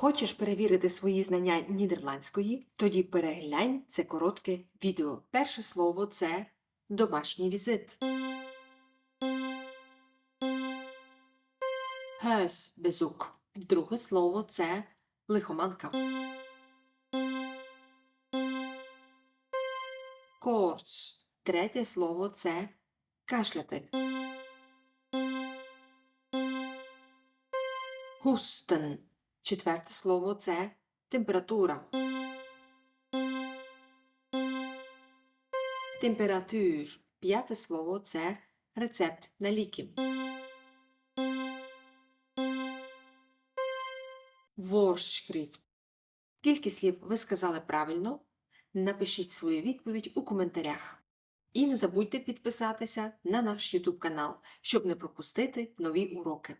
Хочеш перевірити свої знання нідерландської? Тоді переглянь це коротке відео. Перше слово це домашній візит. Huisbezoek. Друге слово це лихоманка. Koorts. Третє слово це кашляти. Hoesten. Четверте слово це температура. Температур. П'яте слово це рецепт на ліки. Voorschrift. Скільки слів ви сказали правильно? Напишіть свою відповідь у коментарях. І не забудьте підписатися на наш YouTube канал, щоб не пропустити нові уроки.